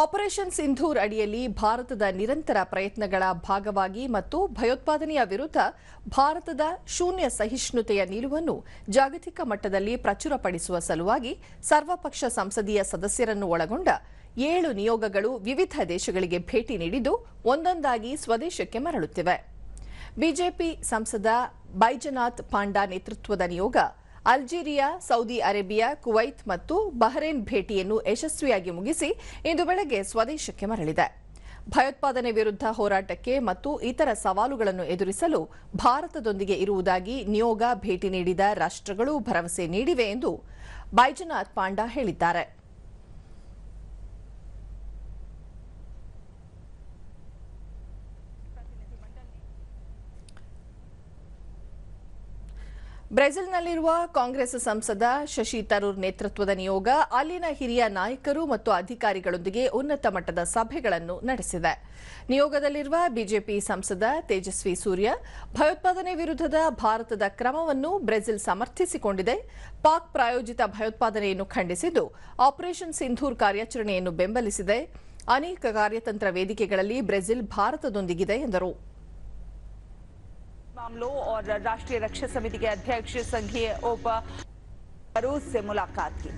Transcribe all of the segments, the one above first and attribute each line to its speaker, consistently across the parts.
Speaker 1: Operation Sindoor ಅಡಿಯಲ್ಲಿ ಭಾರತದ ನಿರಂತರ ಪ್ರಯತ್ನಗಳ ಭಾಗವಾಗಿ ಮತ್ತು ಭಯೋತ್ಪಾದನೆಯ ವಿರುದ್ಧ ಭಾರತದ ಶೂನ್ಯ ಸಹಿಷ್ಣುತೆಯ ನಿಲುವನ್ನು ಜಾಗತಿಕ ಮಟ್ಟದಲ್ಲಿ ಪ್ರಚುರಪಡಿಸುವ ಸಲುವಾಗಿ ಸರ್ವಪಕ್ಷ ಸಂಸದೀಯ ಸದಸ್ಯರನ್ನು ಒಳಗೊಂಡ ಏಳು ನಿಯೋಗಗಳು ವಿವಿಧ ದೇಶಗಳಿಗೆ ಭೇಟಿ ನೀಡಿದ್ದು ಒಂದೊಂದಾಗಿ ಸ್ವದೇಶಕ್ಕೆ ಮರಳುತ್ತಿವೆ. ಬಿಜೆಪಿ ಸಂಸದ ಬೈಜನಾಥ್ ಪಾಂಡಾ ನೇತೃತ್ವದ ನಿಯೋಗ ಅಲ್ಜೀರಿಯಾ, ಸೌದಿ ಅರೇಬಿಯಾ, ಕುವೈತ್ ಮತ್ತು ಬಹರೇನ್ ಭೇಟಿಯನ್ನು ಯಶಸ್ವಿಯಾಗಿ ಮುಗಿಸಿ ಇಂದು ಬೆಳಗ್ಗೆ ಸ್ವದೇಶಕ್ಕೆ ಮರಳಿದೆ. ಭಯೋತ್ಪಾದನೆ ವಿರುದ್ಧ ಹೋರಾಟಕ್ಕೆ ಮತ್ತು ಇತರ ಸವಾಲುಗಳನ್ನು ಎದುರಿಸಲು ಭಾರತದೊಂದಿಗೆ ಇರುವುದಾಗಿ ನಿಯೋಗ ಭೇಟಿ ನೀಡಿದ ರಾಷ್ಟ್ರಗಳು ಭರವಸೆ ನೀಡಿವೆ ಎಂದು ಬೈಜನಾಥ್ ಪಾಂಡಾ ಹೇಳಿದ್ದಾರೆ. ಬ್ರೆಜಿಲ್ನಲ್ಲಿರುವ ಕಾಂಗ್ರೆಸ್ ಸಂಸದ ಶಶಿ ತರೂರ್ ನೇತೃತ್ವದ ನಿಯೋಗ ಅಲ್ಲಿನ ಹಿರಿಯ ನಾಯಕರು ಮತ್ತು ಅಧಿಕಾರಿಗಳೊಂದಿಗೆ ಉನ್ನತ ಮಟ್ಟದ ಸಭೆಗಳನ್ನು ನಡೆಸಿದೆ. ನಿಯೋಗದಲ್ಲಿರುವ ಬಿಜೆಪಿ ಸಂಸದ ತೇಜಸ್ವಿ ಸೂರ್ಯ, ಭಯೋತ್ಪಾದನೆ ವಿರುದ್ಧದ ಭಾರತದ ಕ್ರಮವನ್ನು ಬ್ರೆಜಿಲ್ ಸಮರ್ಥಿಸಿಕೊಂಡಿದೆ. ಪಾಕ್ ಪ್ರಾಯೋಜಿತ ಭಯೋತ್ಪಾದನೆಯನ್ನು ಖಂಡಿಸಿದ್ದು, ಆಪರೇಷನ್ ಸಿಂಧೂರ್ ಕಾರ್ಯಾಚರಣೆಯನ್ನು ಬೆಂಬಲಿಸಿದೆ. ಅನೇಕ ಕಾರ್ಯತಂತ್ರ ವೇದಿಕೆಗಳಲ್ಲಿ ಬ್ರೆಜಿಲ್ ಭಾರತದೊಂದಿಗಿದೆ ಎಂದರು.
Speaker 2: मामलों और राष्ट्रीय रक्षा समिति के अध्यक्ष संघीय उप रूस से मुलाकात की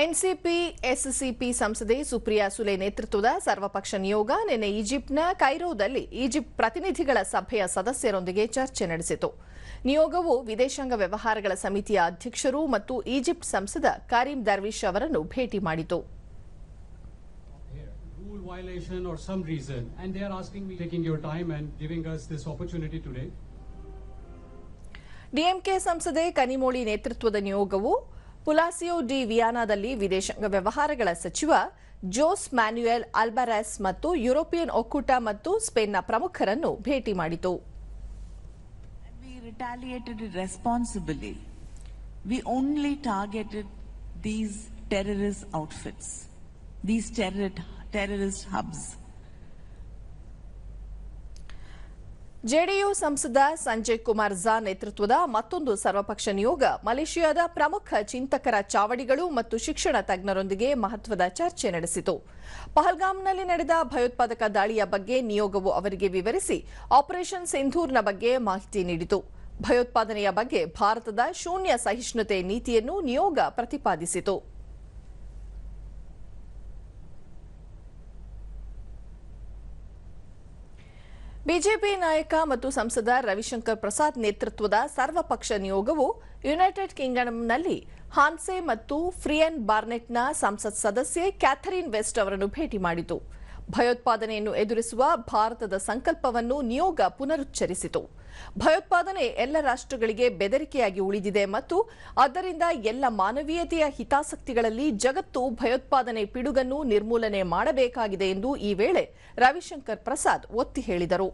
Speaker 1: ಎನ್ಸಿಪಿ ಎಸ್ಸಿಪಿ ಸಂಸದೆ ಸುಪ್ರಿಯಾ ಸುಲೆ ನೇತೃತ್ವದ ಸರ್ವಪಕ್ಷ ನಿಯೋಗ ನಿನ್ನೆ ಈಜಿಪ್ಟ್ನ ಕೈರೋದಲ್ಲಿ ಈಜಿಪ್ಟ್ ಪ್ರತಿನಿಧಿಗಳ ಸಭೆಯ ಸದಸ್ಯರೊಂದಿಗೆ ಚರ್ಚೆ ನಡೆಸಿತು ನಿಯೋಗವು ವಿದೇಶಾಂಗ ವ್ಯವಹಾರಗಳ ಸಮಿತಿಯ ಅಧ್ಯಕ್ಷರು ಮತ್ತು ಈಜಿಪ್ಟ್ ಸಂಸದ ಕರೀಂ ದರ್ವಿಶ್ ಅವರನ್ನು ಭೇಟಿ ಮಾಡಿತು
Speaker 3: Rule violation or some reason, and they are asking me, taking your time and giving us this opportunity today.
Speaker 1: DMK ಸಂಸದೆ ಕನಿಮೋಳಿ ನೇತೃತ್ವದ ನಿಯೋಗವು ಪುಲಾಸಿಯೋ ಡಿ ವಿಯಾನಾದಲ್ಲಿ ವಿದೇಶಾಂಗ ವ್ಯವಹಾರಗಳ ಸಚಿವ ಜೋಸ್ ಮ್ಯಾನ್ಯುಯಲ್ ಅಲ್ಬರಾಸ್ ಮತ್ತು ಯುರೋಪಿಯನ್ ಒಕ್ಕೂಟ ಮತ್ತು ಸ್ಪೇನ್ನ ಪ್ರಮುಖರನ್ನು ಭೇಟಿ ಮಾಡಿತು
Speaker 4: we retaliated responsibly. We only targeted these terrorist outfits, these terror- terrorist hubs.
Speaker 1: JDU ಸಂಸದ ಸಂಜಯ್ ಕುಮಾರ್ ಝಾ ನೇತೃತ್ವದ ಮತ್ತೊಂದು ಸರ್ವಪಕ್ಷ ನಿಯೋಗ, ಮಲೇಷಿಯಾದ ಪ್ರಮುಖ ಚಿಂತಕರ ಚಾವಡಿಗಳು ಮತ್ತು ಶಿಕ್ಷಣ ತಜ್ಞರೊಂದಿಗೆ ಮಹತ್ವದ ಚರ್ಚೆ ನಡೆಸಿತು. ಪಹಲ್ಗಾಮ್ನಲ್ಲಿ ನಡೆದ ಭಯೋತ್ಪಾದಕ ದಾಳಿಯ ಬಗ್ಗೆ ನಿಯೋಗವು ಅವರಿಗೆ ವಿವರಿಸಿ, ಆಪರೇಷನ್ ಸಿಂಧೂರ್ನ ಬಗ್ಗೆ ಮಾಹಿತಿ ನೀಡಿತು. ಭಯೋತ್ಪಾದನೆಯ ಬಗ್ಗೆ ಭಾರತದ ಶೂನ್ಯ ಸಹಿಷ್ಣುತೆ ನೀತಿಯನ್ನು ನಿಯೋಗ ಪ್ರತಿಪಾದಿಸಿತು. ಬಿಜೆಪಿ ನಾಯಕ ಮತ್ತು ಸಂಸದ ರವಿಶಂಕರ್ ಪ್ರಸಾದ್ ನೇತೃತ್ವದ ಸರ್ವಪಕ್ಷ ನಿಯೋಗವು ಯುನೈಟೆಡ್ ಕಿಂಗ್ಡಮ್ನಲ್ಲಿ ಹಾನ್ಸೆ ಮತ್ತು ಫ್ರಿಯನ್ ಬಾರ್ನೆಟ್ನ ಸಂಸತ್ ಸದಸ್ಯೆ ಕ್ಯಾಥರಿನ್ ವೆಸ್ಟ್ ಅವರನ್ನು ಭೇಟಿ ಮಾಡಿತು. ಭಯೋತ್ಪಾದನೆಯನ್ನು ಎದುರಿಸುವ ಭಾರತದ ಸಂಕಲ್ಪವನ್ನು ನಿಯೋಗ ಪುನರುಚ್ಚರಿಸಿತು. ಭಯೋತ್ಪಾದನೆ ಎಲ್ಲ ರಾಷ್ಟ್ರಗಳಿಗೆ ಬೆದರಿಕೆಯಾಗಿ ಉಳಿದಿದೆ ಮತ್ತು ಅದರಿಂದ ಎಲ್ಲ ಮಾನವೀಯತೆಯ ಹಿತಾಸಕ್ತಿಗಳಲ್ಲಿ ಜಗತ್ತು ಭಯೋತ್ಪಾದನೆ ಪಿಡುಗನ್ನು ನಿರ್ಮೂಲನೆ ಮಾಡಬೇಕಾಗಿದೆ ಎಂದು ಈ ವೇಳೆ ರವಿಶಂಕರ್ ಪ್ರಸಾದ್ ಒತ್ತಿ ಹೇಳಿದರು.